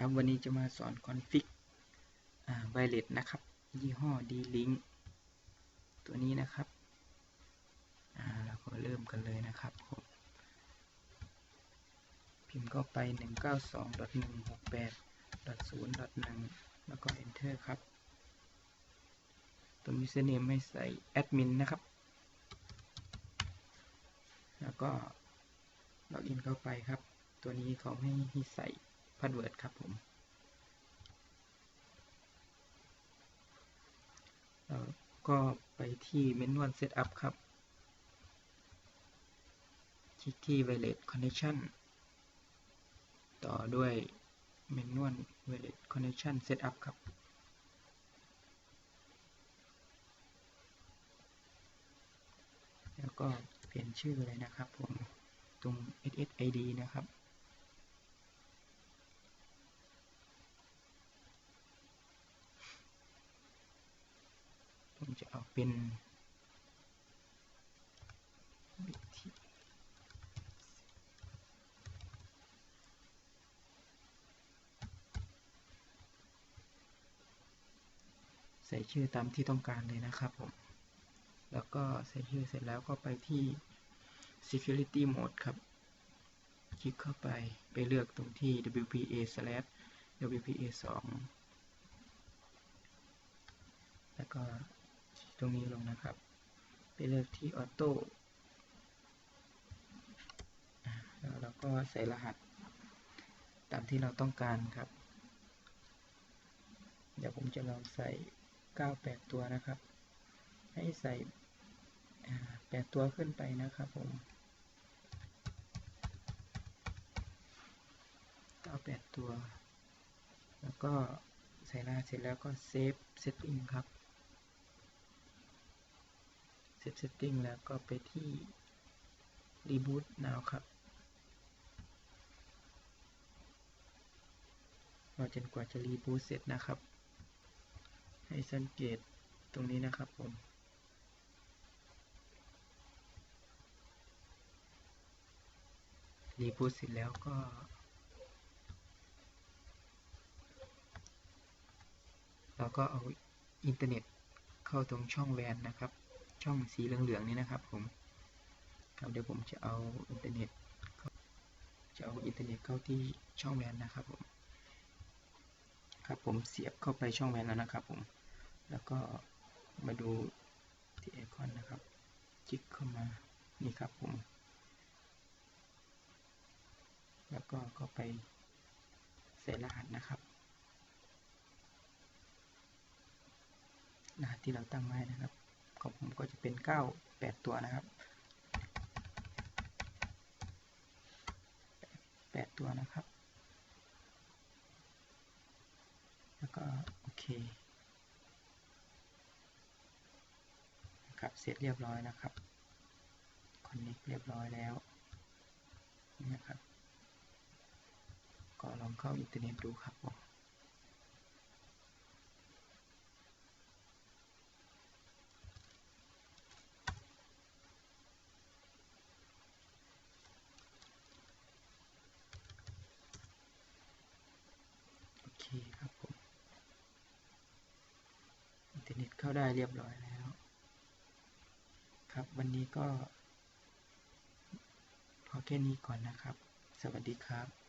ครับวันนี้จะมาสอนคอนฟิกไวเลสนะครับ ยี่ห้อ D-Link ตัวนี้นะครับเราก็เริ่มกันเลยนะครับผมพิมพ์เข้าไป 192.168.0.1 แล้วก็ Enter ครับตัว username ไม่ใส่ admin นะครับ แล้วก็ล็อกอินเข้าไปครับ ตัวนี้เขาให้ใส่ พาสเวิร์ดครับผมแล้วก็ไปที่เมนูเซตอัพครับ คลิกที่ Wireless Connection ต่อด้วยเมนู Wireless Connection Setup ครับ แล้วก็เปลี่ยนชื่อเลยนะครับผม ตรง SSID นะครับ จะเอาเป็นใส่ชื่อตามที่ต้องการเลยนะครับผม แล้วก็ใส่ชื่อเสร็จแล้วก็ไปที่ security mode ครับ คลิกเข้าไปไปเลือกตรงที่ WPA- WPA2 แล้วก็ ตรงนี้ลงนะครับ ไปเลือกที่ออโต้แล้วเราก็ใส่รหัส ตามที่เราต้องการครับ เดี๋ยวผมจะลองใส่ 98 ตัวนะครับ ให้ใส่ 8 ตัวขึ้นไปนะครับผม 98 ตัว แล้วก็ใส่รหัสเสร็จแล้วก็เซฟเซตติ้งครับ เซฟเซตติ้งแล้วก็ไปที่ Reboot Now ครับรอจนกว่าจะรีบูตเสร็จนะครับ ให้สังเกตตรงนี้นะครับผม รีบูตเสร็จแล้วก็ เราก็เอาอินเทอร์เน็ตเข้าตรงช่องแวนนะครับ ช่องสีเหลืองๆนี้นะครับผมครับเดี๋ยวผมจะเอาอินเทอร์เน็ตจะเอาอินเทอร์เน็ตเข้าที่ช่องแวนนะครับผมครับผมเสียบเข้าไปช่องแวนแล้วนะครับผมแล้วก็มาดูที่ไอคอนนะครับคลิกเข้ามานี่ครับผม แล้วก็ก็ไปใส่รหัสนะครับรหัสที่เราตั้งไว้นะครับของผม เป็น 9 8 ตัวนะครับ 8 ตัวนะครับ แล้วก็โอเคครับเสร็จเรียบร้อยนะครับคอนเนคเรียบร้อยแล้วนี่นะครับ ก็ลองเข้าอินเทอร์เน็ตดูครับผม ครับผมอินเทอร์เน็ตเข้าได้เรียบร้อยแล้ว ครับวันนี้ก็ พอแค่นี้ก่อนนะครับ สวัสดีครับ